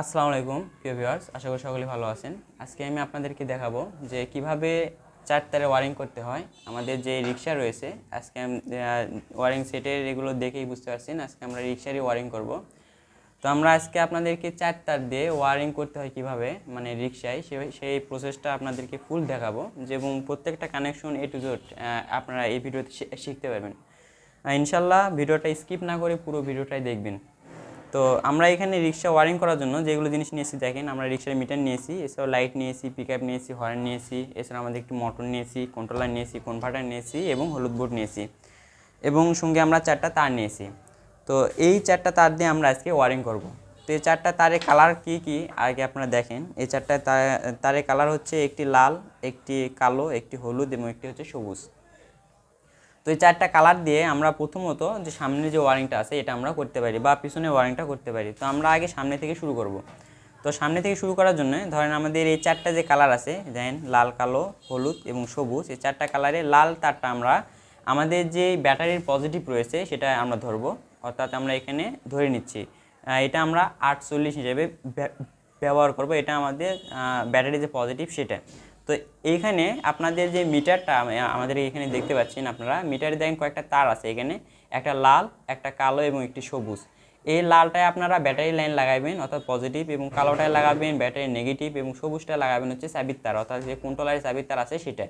আসসালামু আলাইকুম, প্রিয় ভিউয়ার্স আশা করি সকলে ভালো আছেন। আজকে আমি আপনাদেরকে দেখাবো যে কীভাবে চার তারে ওয়ারিং করতে হয়। আমাদের যে রিক্সা রয়েছে, আজকে আমি ওয়ারিং সেটের এগুলো দেখেই বুঝতে পারছেন, আজকে আমরা রিক্সারই ওয়ারিং করব। তো আমরা আজকে আপনাদেরকে চার তার দিয়ে ওয়ারিং করতে হয় কীভাবে মানে রিক্সায় সেই প্রসেসটা আপনাদেরকে ফুল দেখাবো। এবং প্রত্যেকটা কানেকশন এ টু জোট আপনারা এই ভিডিওতে শিখতে পারবেন। ইনশাল্লাহ ভিডিওটা স্কিপ না করে পুরো ভিডিওটাই দেখবেন। তো আমরা এখানে রিক্সা ওয়ারিং করার জন্য যেগুলো জিনিস নিয়েছি দেখেন আমরা রিক্সার মিটার নিয়েছি এছাড়াও লাইট নিয়েছি পিক আপ নিয়েছি হর্ন নিয়েছি এছাড়া আমাদের একটি মোটর নিয়েছি কন্ট্রোলার নিয়েছি কনভার্টার নিয়েছি এবং হলুদ বোর্ড নিয়েছি এবং সঙ্গে আমরা চারটা তার নিয়েছি তো এই চারটা তার দিয়ে আমরা আজকে ওয়ারিং করব। তো এই চারটা তারের কালার কি কি? আগে আপনারা দেখেন, এই চারটা তার- তারের কালার হচ্ছে একটি লাল, একটি কালো, একটি হলুদ এবং একটি হচ্ছে সবুজ। তো এই চারটা কালার দিয়ে আমরা প্রথমত যে সামনে যে ওয়ারিংটা আছে, এটা আমরা করতে পারি বা পিছনে ওয়ারিংটা করতে পারি। তো আমরা আগে সামনে থেকে শুরু করব। তো সামনে থেকে শুরু করার জন্য ধরেন আমাদের এই চারটা যে কালার আছে দেখেন লাল, কালো, হলুদ এবং সবুজ, এই চারটা কালারে লাল তারটা আমরা, আমাদের যে ব্যাটারির পজিটিভ রয়েছে সেটা আমরা ধরবো। অর্থাৎ আমরা এখানে ধরে নিচ্ছি। এটা আমরা আটচল্লিশ হিসেবে ব্যা- ব্যবহার করব। এটা আমাদের ব্যাটারি যে পজিটিভ সেটা। তো এইখানে আপনাদের যে মিটারটা আম- আমাদের এখানে দেখতে পাচ্ছেন আপনারা, মিটারে দেখেন কয়েকটা তার আছে এখানে, একটা লাল, একটা কালো এবং একটি সবুজ। এই লালটায় আপনারা ব্যাটারি লাইন লাগাবেন অর্থাৎ পজিটিভ এবং কালোটায় লাগাবেন, ব্যাটারি নেগেটিভ এবং সবুজটা লাগাবেন হচ্ছে চাবির তার, অর্থাৎ যে কোন টলারে চাবির তার আছে সেটা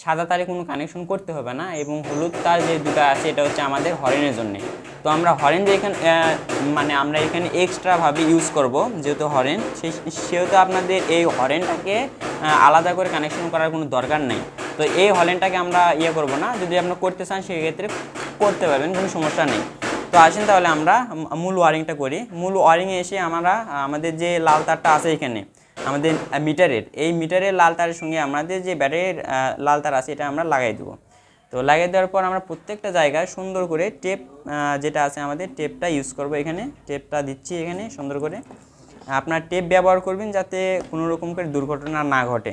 সাদা তারে কোনো কানেকশন করতে হবে না এবং হলুদ তার যে দুটো আছে, এটা হচ্ছে আমাদের হরেনের জন্য। তো আমরা হরেন যে এখানে মানে আমরা এখানে এক্সট্রাভাবে ইউজ করব, যেহেতু হরেন সেহেতু আপনাদের এই হরেনটাকে আলাদা করে কানেকশন করার কোনো দরকার নেই। তো এই হরেনটাকে আমরা ইয়ে করব না, যদি আপনারা করতে চান, সেক্ষেত্রে করতে পারবেন, কোনো সমস্যা নেই। তো আসেন তাহলে আমরা মূল ওয়ারিংটা করি। মূল ওয়ারিংয়ে এসে আমরা, আমাদের যে লাল তারটা আছে এখানে আমাদের মিটারের। এই মিটারের লাল তারের সঙ্গে আমাদের যে ব্যাটারির লাল তার আছে এটা আমরা লাগাই দেবো। তো লাগিয়ে দেওয়ার পর আমরা প্রত্যেকটা জায়গায় সুন্দর করে টেপ যেটা আছে আমাদের টেপটা ইউজ করব এখানে। টেপটা দিচ্ছি এখানে সুন্দর করে। আপনার টেপ ব্যবহার করবেন যাতে কোনো রকম করে দুর্ঘটনা না ঘটে।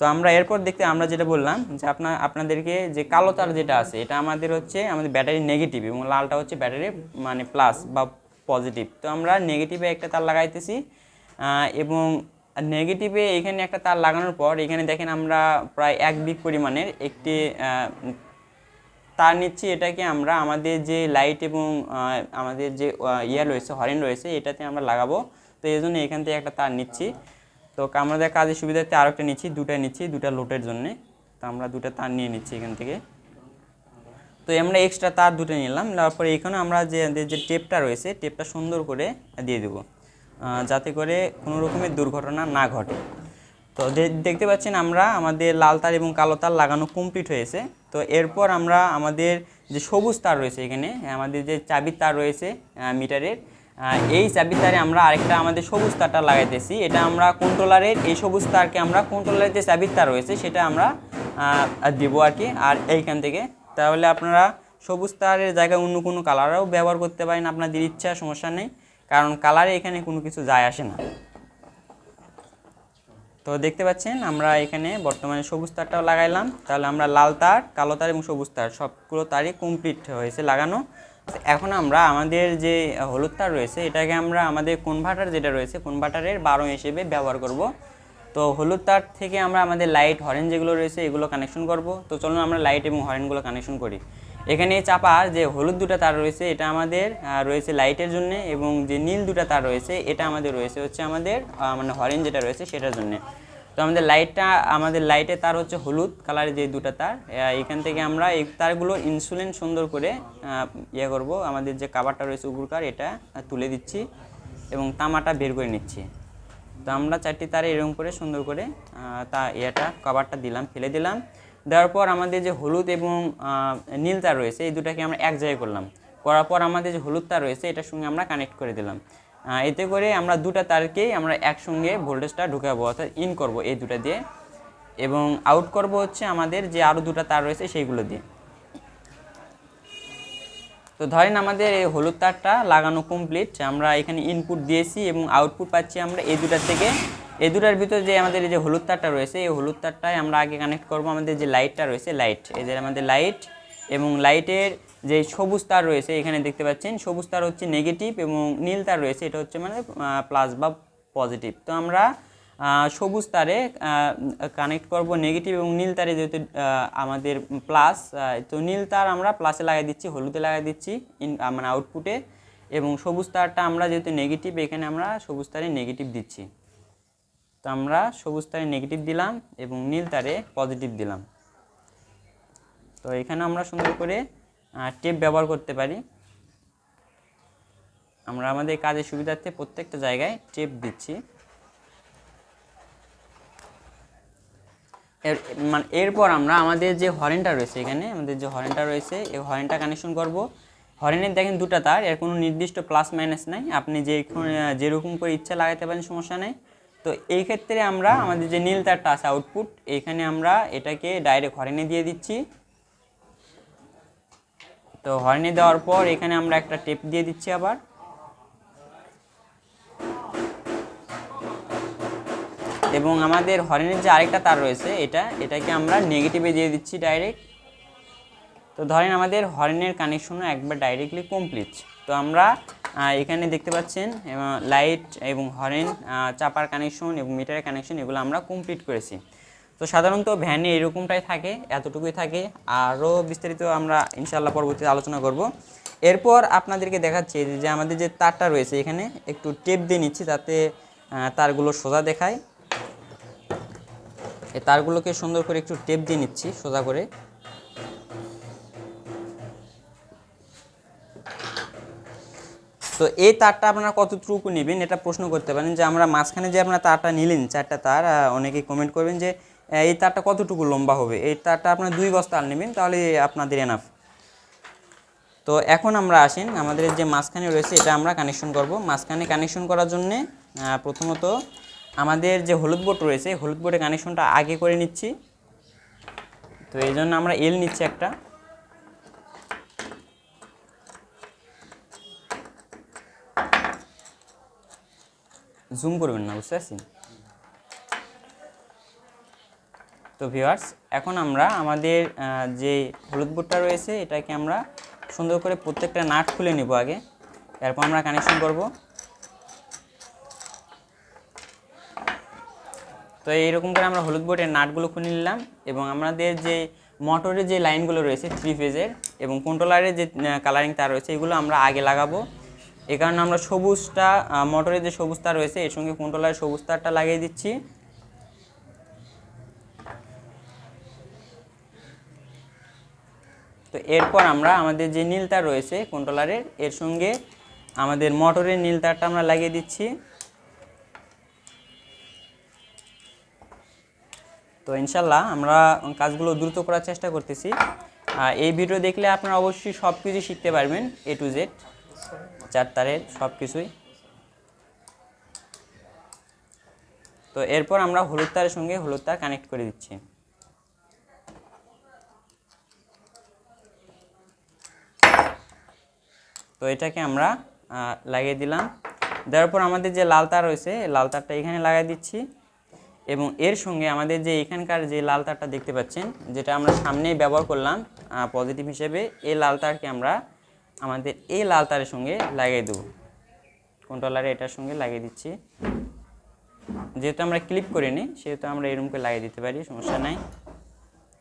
তো আমরা এরপর দেখতে আমরা যেটা বললাম যে আপনার আপনাদেরকে যে কালো তার যেটা আছে এটা আমাদের হচ্ছে আমাদের ব্যাটারি নেগেটিভ এবং লালটা হচ্ছে ব্যাটারি মানে প্লাস বা পজিটিভ তো আমরা নেগেটিভে একটা তার লাগাইতেছি আহ, এবং নেগেটিভে এখানে একটা তার লাগানোর পর এখানে দেখেন আমরা প্রায় এক বিগ পরিমাণের একটি তার নিচ্ছি এটাকে আমরা আমাদের যে লাইট এবং আমাদের যে ইয়া রয়েছে হরেন রয়েছে, এটাতে আমরা লাগাবো। তো এই জন্য এখান থেকে একটা তার নিচ্ছি। তো আমাদের কাজের সুবিধাতে আরও একটা নিচ্ছি, দুটা নিচ্ছি, দুটা লোটের জন্যে। তো আমরা দুটা তার নিয়ে নিচ্ছি এখান থেকে। তো আমরা এক্সট্রা তার দুটো নিলাম তারপরে পরে এখানে আমরা যে যে টেপটা রয়েছে টেপটা সুন্দর করে দিয়ে দেবো। যাতে করে কোনো রকমের দুর্ঘটনা না ঘটে। তো দেখতে পাচ্ছেন আমরা, আমাদের লাল তার এবং কালো তার লাগানো কমপ্লিট হয়েছে। তো এরপর আমরা আমাদের যে সবুজ তার রয়েছে এখানে, আমাদের যে চাবির তার রয়েছে মিটারের এই চাবির তারে আমরা আরেকটা আমাদের সবুজ তারটা লাগাইতেছি। এটা আমরা কন্ট্রোলারের এই সবুজ তারকে আমরা কন্ট্রোলারের যে চাবির তার রয়েছে, সেটা আমরা দেবো আর কি, আর এইখান থেকে। তাহলে আপনারা সবুজ তারের জায়গায় অন্য কোনো কালারও ব্যবহার করতে পারেন। আপনাদের ইচ্ছা, সমস্যা নেই। কারণ কালারে এখানে কোনো কিছু যায় আসে না। তো দেখতে পাচ্ছেন, আমরা এখানে বর্তমানে সবুজ তারটাও লাগাইলাম। তাহলে আমরা লাল তার, কালো তার এবং সবুজ তার সবগুলো তারই কমপ্লিট হয়েছে লাগানো। এখন আমরা আমাদের যে হলুদ তার রয়েছে, এটাকে আমরা আমাদের কনভার্টার যেটা রয়েছে কনভার্টারের বারো হিসেবে ব্যবহার করব। তো হলুদ তার থেকে আমরা আমাদের লাইট হরেন যেগুলো রয়েছে, এগুলো কানেকশন করব। তো চলুন আমরা লাইট এবং হরেনগুলো কানেকশন করি। এখানে চাপা যে হলুদ দুটো তার রয়েছে, এটা আমাদের রয়েছে লাইটের জন্য এবং যে নীল দুটো তার রয়েছে, এটা আমাদের রয়েছে হচ্ছে আমাদের মানে হরেন যেটা রয়েছে সেটার জন্য। তো আমাদের লাইটটা, আমাদের লাইটে তার হচ্ছে হলুদ কালারের যে দুটো তার এখান থেকে আমরা এই তারগুলো ইনসুলিন সুন্দর করে ইয়ে করব। আমাদের যে কাবারটা রয়েছে উপরকার এটা তুলে দিচ্ছি এবং তামাটা বের করে নিচ্ছি। তো আমরা চারটি তারে এরকম করে সুন্দর করে তা ইয়েটা, কভারটা দিলাম, ফেলে দিলাম। দেওয়ার পর আমাদের যে হলুদ এবং নীল তার রয়েছে, এই দুটাকে আমরা এক জায়গায় করলাম। করার পর আমাদের যে হলুদ তার রয়েছে, এটার সঙ্গে আমরা কানেক্ট করে দিলাম। এতে করে আমরা দুটা তারকেই আমরা একসঙ্গে ভোল্টেজটা ঢুকাবো, অর্থাৎ ইন করব এই দুটা দিয়ে। এবং আউট করব হচ্ছে আমাদের যে আরও দুটা তার রয়েছে, সেইগুলো দিয়ে। তো ধরেন আমাদের এই হলুদ তারটা লাগানো কমপ্লিট আমরা এখানে ইনপুট দিয়েছি এবং আউটপুট পাচ্ছি আমরা এই দুটার থেকে এই দুটার ভিতর যে আমাদের এই যে হলুদ তারটা রয়েছে, এই হলুদ তারটাই আমরা আগে কানেক্ট করব আমাদের যে লাইটটা রয়েছে লাইট এই যে আমাদের লাইট এবং লাইটের যে সবুজ তার রয়েছে, এখানে দেখতে পাচ্ছেন, সবুজ তার হচ্ছে নেগেটিভ এবং নীল তার রয়েছে, এটা হচ্ছে মানে প্লাস বা পজিটিভ তো আমরা সবুজ তারে কানেক্ট করব নেগেটিভ এবং নীল তারে যেহেতু আমাদের প্লাস তো নীল তার আমরা প্লাসে লাগাই দিচ্ছি, হলুদে লাগাই দিচ্ছি ইন মানে আউটপুটে এবং সবুজ তারটা আমরা যেহেতু নেগেটিভ এখানে আমরা সবুজ তারে নেগেটিভ দিচ্ছি। তো আমরা সবুজ তারে নেগেটিভ দিলাম এবং নীল তারে পজিটিভ দিলাম। তো এখানে আমরা সুন্দর করে টেপ ব্যবহার করতে পারি। আমরা আমাদের কাজের সুবিধার্থে প্রত্যেকটা জায়গায় টেপ দিচ্ছি। এর মানে এরপর আমরা আমাদের যে হরেনটা রয়েছে এখানে, আমাদের যে হরেনটা রয়েছে, এই হরেনটা কানেকশন করব। হরেনের দেখেন দুটো তার, এর কোনো নির্দিষ্ট প্লাস মাইনাস নাই। আপনি যে যেরকম করে ইচ্ছা লাগাতে পারেন সমস্যা নেই। তো এই ক্ষেত্রে আমরা আমাদের যে নীল তারটা আছে আউটপুট এইখানে আমরা এটাকে ডাইরেক্ট হরেনে দিয়ে দিচ্ছি। তো হরেনে দেওয়ার পর এখানে আমরা একটা টেপ দিয়ে দিচ্ছি আবার। এবং আমাদের হরেনের যে আরেকটা তার রয়েছে এটা এটাকে আমরা নেগেটিভে দিয়ে দিচ্ছি ডাইরেক্ট তো ধরেন আমাদের হরেনের কানেকশনও একবার ডাইরেক্টলি কমপ্লিট তো আমরা এখানে দেখতে পাচ্ছেন লাইট এবং হরেন চাপার কানেকশন এবং মিটারের কানেকশন এগুলো আমরা কমপ্লিট করেছি। তো সাধারণত ভ্যানে এরকমটাই থাকে, এতটুকুই থাকে। আরও বিস্তারিত আমরা ইনশাল্লাহ পরবর্তীতে আলোচনা করব। এরপর আপনাদেরকে দেখাচ্ছি যে- যে আমাদের যে তারটা রয়েছে এখানে, একটু টেপ দিয়ে নিচ্ছি তাতে তারগুলো সোজা দেখায়। এই তারগুলোকে সুন্দর করে একটু টেপ দিয়ে নিচ্ছি সোজা করে। তো এই তারটা আপনারা কতটুকু নেবেন এটা প্রশ্ন করতে পারেন যে আমরা মাঝখানে যে আপনারা তারটা নিলেন, চারটা তার অনেকেই কমেন্ট করবেন যে এই তারটা কতটুকু লম্বা হবে? এই তারটা আপনারা দুই বস্তা নেবেন, তাহলে আপনাদের এনাফ তো এখন আমরা আসেন, আমাদের যে মাঝখানে রয়েছে এটা আমরা কানেকশন করব। মাঝখানে কানেকশন করার জন্যে প্রথমত আমাদের যে হলুদ বোর্ড রয়েছে, হলুদ বোর্ডে কানেকশনটা আগে করে নিচ্ছি। তো এই জন্য আমরা এল নিচ্ছি একটা। জুম করবেন না, বুঝতে পারছি তো ভিউয়ার্স এখন আমরা আমাদের যে হলুদ বোর্ডটা রয়েছে, এটাকে আমরা সুন্দর করে প্রত্যেকটা নাট খুলে নিব আগে। এরপর আমরা কানেকশন করব। তো এইরকম করে আমরা হলুদ বোর্ডের নাটগুলো খুলে নিলাম এবং আমাদের যে মোটরের যে লাইনগুলো রয়েছে থ্রি ফেজের এবং কন্ট্রোলারের যে কালারিং তার রয়েছে, এগুলো আমরা আগে লাগাবো। এই কারণে আমরা সবুজটা মোটরের যে সবুজ তার রয়েছে, এর সঙ্গে কন্ট্রোলারের সবুজ তারটা লাগিয়ে দিচ্ছি। তো এরপর আমরা আমাদের যে নীল তার রয়েছে কন্ট্রোলারের এর সঙ্গে আমাদের মোটরের নীল তারটা আমরা লাগিয়ে দিচ্ছি। তো ইনশাল্লাহ আমরা কাজগুলো দ্রুত করার চেষ্টা করতেছি। এই ভিডিও দেখলে আপনারা অবশ্যই সব কিছু শিখতে পারবেন এ টু জেড চার তারের সব কিছুই। তো এরপর আমরা হলুদ তারের সঙ্গে হলুদ তার কানেক্ট করে দিচ্ছি। তো এটাকে আমরা লাগিয়ে দিলাম। দেওয়ার পর আমাদের যে লাল তার রয়েছে লাল তারটা এখানে লাগিয়ে দিচ্ছি। এবং এর সঙ্গে আমাদের যে এখানকার যে লাল তারটা দেখতে পাচ্ছেন, যেটা আমরা সামনেই ব্যবহার করলাম পজিটিভ হিসেবে, এই লাল তারকে আমরা আমাদের এই লাল তারের সঙ্গে লাগিয়ে দেবো। কন্ট্রোলারে এটার সঙ্গে লাগিয়ে দিচ্ছি। যেহেতু আমরা ক্লিপ করে নিই, সেহেতু আমরা এরকম করে লাগিয়ে দিতে পারি, সমস্যা নাই।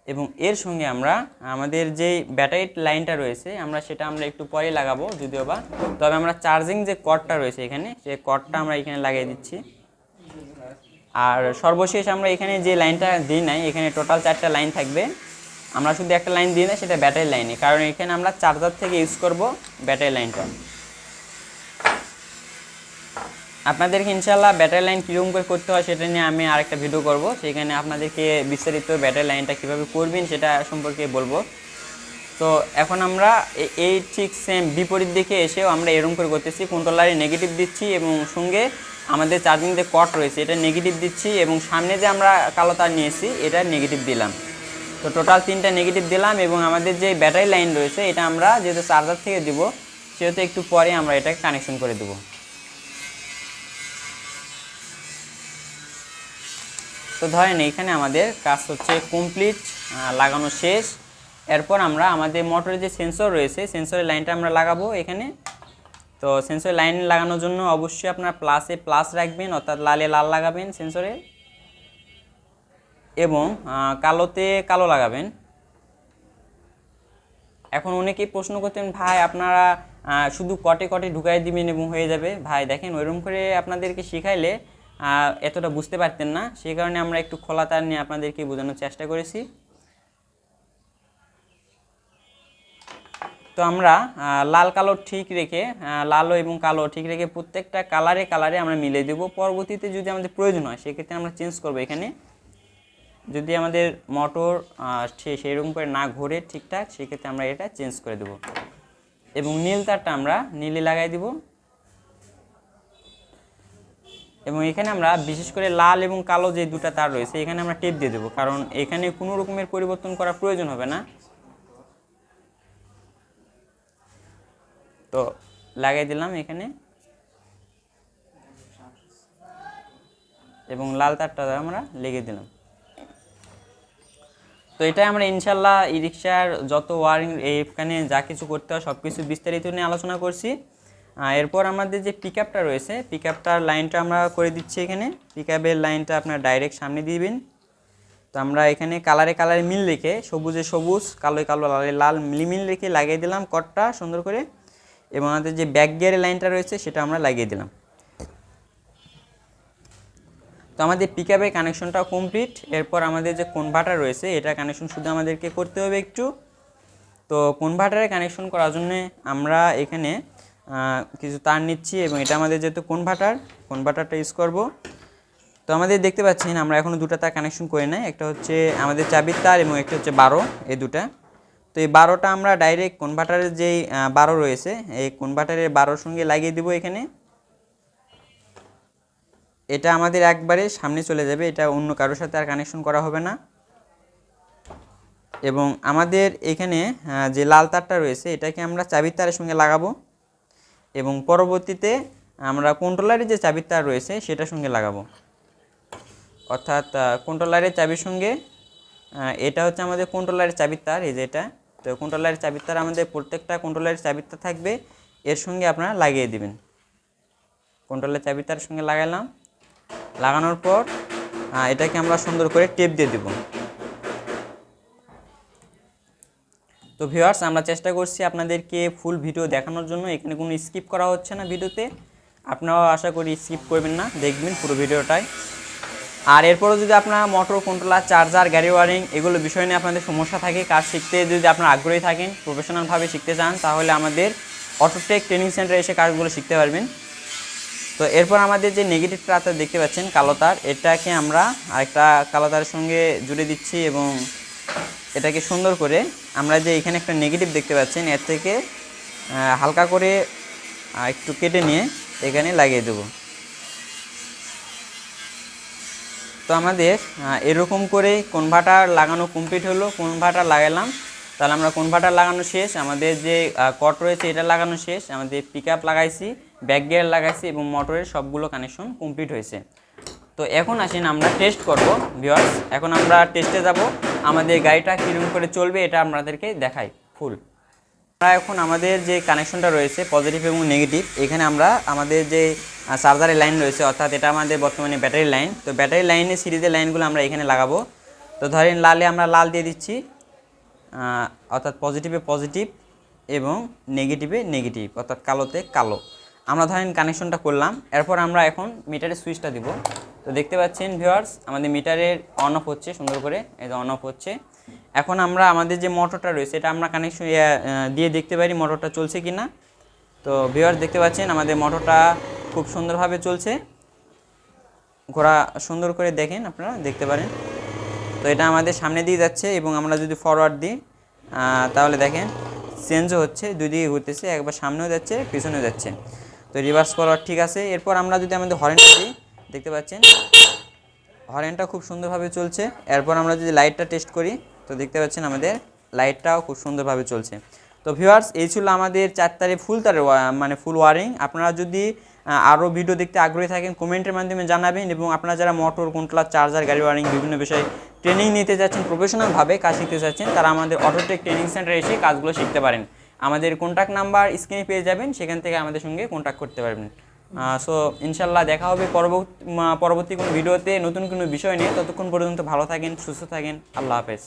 এবং এর সঙ্গে আমরা, আমাদের যে ব্যাটারি লাইনটা রয়েছে, আমরা সেটা আমরা একটু পরে লাগাবো যদিও বা। তবে আমরা চার্জিং যে কর্ডটা রয়েছে এখানে, সেই কর্ডটা আমরা এখানে লাগিয়ে দিচ্ছি। আর সর্বশেষ আমরা এখানে যে লাইনটা দিই নাই, এখানে টোটাল চারটা লাইন থাকবে। আমরা শুধু একটা লাইন দিই না সেটা ব্যাটারি লাইনে কারণ এখানে আমরা চার্জার থেকে ইউজ করব ব্যাটারি লাইনটা। আপনাদেরকে ইনশাল্লাহ ব্যাটারি লাইন কীরকম করে করতে হয় সেটা নিয়ে আমি আরেকটা ভিডিও করব। সেখানে আপনাদেরকে বিস্তারিত ব্যাটারি লাইনটা কীভাবে করবেন সেটা সম্পর্কে বলব। তো এখন আমরা এই ঠিক সেম বিপরীত দিকে এসেও আমরা এরকম করে করতেছি। কন্ট্রোলারে নেগেটিভ দিচ্ছি এবং সঙ্গে আমাদের চার্জিং যে কট রয়েছে, এটা নেগেটিভ দিচ্ছি এবং সামনে যে আমরা কালো তার নিয়েছি, এটা নেগেটিভ দিলাম। তো টোটাল তিনটা নেগেটিভ দিলাম এবং আমাদের যে ব্যাটারি লাইন রয়েছে, এটা আমরা যেহেতু চার্জার থেকে দিব, সেহেতু একটু পরে আমরা এটাকে কানেকশন করে দেবো। তো ধরেন এইখানে আমাদের কাজ হচ্ছে কমপ্লিট লাগানো শেষ। এরপর আমরা আমাদের মোটরের যে সেন্সর রয়েছে সেন্সরের লাইনটা আমরা লাগাবো এখানে। তো তো সেন্সর লাইন লাগানোর জন্য অবশ্যই আপনার প্লাসে প্লাস রাখবেন, অর্থাৎ লালে লাল লাগাবেন সেন্সরে এবং কালোতে কালো লাগাবেন। এখন অনেকেই প্রশ্ন করতেন ভাই আপনারা শুধু কটে কটে ঢুকাই দিবেন এবং হয়ে যাবে? ভাই দেখেন ওইরকম করে আপনাদেরকে শিখাইলে এতটা বুঝতে পারতেন না। সেই কারণে আমরা একটু খোলা তার নিয়ে আপনাদেরকে বোঝানোর চেষ্টা করেছি। তো আমরা লাল কালো ঠিক রেখে আহ, লালো এবং কালো ঠিক রেখে প্রত্যেকটা কালারে কালারে আমরা মিলে দেব। পরবর্তীতে যদি আমাদের প্রয়োজন হয় সেক্ষেত্রে আমরা চেঞ্জ করব এখানে। যদি আমাদের মোটর সেরকম করে না ঘোরে ঠিকঠাক, সেক্ষেত্রে আমরা এটা চেঞ্জ করে দেব। এবং নীল তারটা আমরা নীলে লাগাই দিব। এবং এখানে আমরা বিশেষ করে লাল এবং কালো যে দুটো তার রয়েছে, এখানে আমরা টেপ দিয়ে দেবো, কারণ এখানে কোনো রকমের পরিবর্তন করার প্রয়োজন হবে না। তো লাগাই দিলাম এখানে। এবং লাল তারটা আমরা লেগে দিলাম। এটাই আমরা ইনশাল্লাহ ই রিক্সার যত ওয়ারিং, এখানে যা কিছু করতে হয় সব কিছু বিস্তারিত নিয়ে আলোচনা করছি। এরপর আমাদের যে পিক আপটা রয়েছে পিক আপটার লাইনটা আমরা করে দিচ্ছি এখানে। পিক আপের লাইনটা আপনার ডাইরেক্ট সামনে দিবেন। তো আমরা এখানে কালারে কালারে মিল রেখে, সবুজে সবুজ কালোয় কালো, লালে লাল মিল রেখে লাগিয়ে দিলাম কটটা সুন্দর করে। এবং আমাদের যে ব্যাক গিয়ারের লাইনটা রয়েছে, সেটা আমরা লাগিয়ে দিলাম। তো আমাদের পিক আপের কানেকশনটাও কমপ্লিট এরপর আমাদের যে কনভার্টার রয়েছে, এটা কানেকশন শুধু আমাদেরকে করতে হবে একটু। তো কনভার্টারে কানেকশন করার জন্য আমরা এখানে কিছু তার নিচ্ছি এবং এটা আমাদের যেহেতু কনভার্টার কনভার্টারটা ইউজ করব। তো আমাদের দেখতে পাচ্ছেন, আমরা এখনও দুটো তার কানেকশন করে নাই। একটা হচ্ছে আমাদের চাবির তার এবং একটা হচ্ছে বারো, এই দুটা। তো এই বারোটা আমরা ডাইরেক্ট কনভার্টারের যেই বারো রয়েছে, এই কনভার্টারের বারোর সঙ্গে লাগিয়ে দেবো এখানে। এটা আমাদের একবারে সামনে চলে যাবে, এটা অন্য কারোর সাথে আর কানেকশন করা হবে না। এবং আমাদের এখানে যে লাল তারটা রয়েছে, এটাকে আমরা চাবির তারের সঙ্গে লাগাবো। এবং পরবর্তীতে আমরা কন্ট্রোলারের যে চাবির তার রয়েছে, সেটার সঙ্গে লাগাবো। অর্থাৎ কন্ট্রোলারের চাবির সঙ্গে এটা হচ্ছে আমাদের কন্ট্রোলারের চাবির তার, এই যে এটা। তো কন্ট্রোলারের চাবির তার আমাদের প্রত্যেকটা কন্ট্রোলারের চাবির তার থাকবে, এর সঙ্গে আপনারা লাগিয়ে দিবেন। কন্ট্রোলের চাবির তার সঙ্গে লাগালাম। লাগানোর পর এটাকে আমরা সুন্দর করে টেপ দিয়ে দেব। তো ভিউয়ার্স আমরা চেষ্টা করছি আপনাদেরকে ফুল ভিডিও দেখানোর জন্য। এখানে কোনো স্কিপ করা হচ্ছে না ভিডিওতে আপনারাও আশা করি স্কিপ করবেন না। দেখবেন পুরো ভিডিওটাই আর এরপরও যদি আপনার মোটর কন্ট্রোলার চার্জার গাড়ি ওয়ারিং এগুলো বিষয় নিয়ে আপনাদের সমস্যা থাকে, কাজ শিখতে যদি আপনার আগ্রহী থাকেন প্রফেশনালভাবে শিখতে চান, তাহলে আমাদের অটোটেক ট্রেনিং সেন্টারে এসে কাজগুলো শিখতে পারবেন। তো এরপর আমাদের যে নেগেটিভ তারটা দেখতে পাচ্ছেন, কালো তার, এটাকে আমরা আরেকটা কালো তারের সঙ্গে জুড়ে দিচ্ছি এবং এটাকে সুন্দর করে আমরা যে এখানে একটা নেগেটিভ দেখতে পাচ্ছেন, এর থেকে হালকা করে একটু কেটে নিয়ে এখানে লাগিয়ে দেবো। তো আমাদের এরকম করে কনভার্টার লাগানো কমপ্লিট হলো কনভার্টার লাগালাম, তাহলে আমরা কনভার্টার লাগানো শেষ, আমাদের যে কট রয়েছে, এটা লাগানো শেষ, আমাদের পিক আপ লাগাইছি ব্যাক গিয়ার লাগাইছি এবং মোটরের সবগুলো কানেকশন কমপ্লিট হয়েছে। তো এখন আসেন আমরা টেস্ট করব ভিউয়ার্স এখন আমরা টেস্টে যাব, আমাদের গাড়িটা কীরকম করে চলবে এটা আপনাদেরকে দেখাই ফুল আমরা এখন আমাদের যে কানেকশনটা রয়েছে পজিটিভ এবং নেগেটিভ এখানে আমরা আমাদের যে চার্জারের লাইন রয়েছে, অর্থাৎ এটা আমাদের বর্তমানে ব্যাটারি লাইন তো ব্যাটারি লাইনে সিরিজের লাইনগুলো আমরা এখানে লাগাবো। তো ধরেন লালে আমরা লাল দিয়ে দিচ্ছি অর্থাৎ পজিটিভে পজিটিভ এবং নেগেটিভে নেগেটিভ অর্থাৎ কালোতে কালো। আমরা ধরেন কানেকশনটা করলাম, এরপর আমরা এখন মিটারের সুইচটা দিব। তো দেখতে পাচ্ছেন ভিউয়ার্স আমাদের মিটারের অন অফ হচ্ছে, সুন্দর করে, এই যে অন অফ হচ্ছে। এখন আমরা আমাদের যে মোটরটা রয়েছে, এটা আমরা কানেকশন দিয়ে দেখতে পারি মোটরটা চলছে কি না তো ভিওয়ার্স দেখতে পাচ্ছেন, আমাদের মোটরটা খুব সুন্দরভাবে চলছে। ঘোড়া সুন্দর করে দেখেন আপনারা, দেখতে পারেন। তো এটা আমাদের সামনে দিয়ে যাচ্ছে এবং আমরা যদি ফরওয়ার্ড দিই তাহলে দেখেন চেঞ্জও হচ্ছে, দুই দিকে ঘুরতেছে, একবার সামনেও যাচ্ছে, পিছনেও যাচ্ছে। তো রিভার্স ফরওয়ার্ড ঠিক আছে। এরপর আমরা যদি আমাদের হরেনটা দিই, দেখতে পাচ্ছেন? হরেনটা খুব সুন্দরভাবে চলছে। এরপর আমরা যদি লাইটটা টেস্ট করি, তো দেখতে পাচ্ছেন আমাদের লাইটটাও খুব সুন্দরভাবে চলছে। তো ভিউয়ার্স এই ছিল আমাদের চার তারে ফুল ওয়া- মানে ফুল ওয়ারিং আপনারা যদি আরও ভিডিও দেখতে আগ্রহী থাকেন কমেন্টের মাধ্যমে জানাবেন এবং আপনারা যারা মোটর কন্ট্রোলার চার্জার গাড়ি ওয়ারিং বিভিন্ন বিষয়ে ট্রেনিং নিতে যাচ্ছেন প্রফেশনালভাবে কাজ শিখতে চাচ্ছেন তারা আমাদের অটোটেক ট্রেনিং সেন্টারে এসে কাজগুলো শিখতে পারেন। আমাদের কন্ট্যাক্ট নাম্বার স্ক্রিনে পেয়ে যাবেন, সেখান থেকে আমাদের সঙ্গে কন্ট্যাক্ট করতে পারবেন। সো ইনশাল্লাহ দেখা হবে পরবর্তী পরবর্তী কোনো ভিডিওতে নতুন কোনো বিষয় নিয়ে। ততক্ষণ পর্যন্ত ভালো থাকেন, সুস্থ থাকেন, আল্লাহ হাফেজ।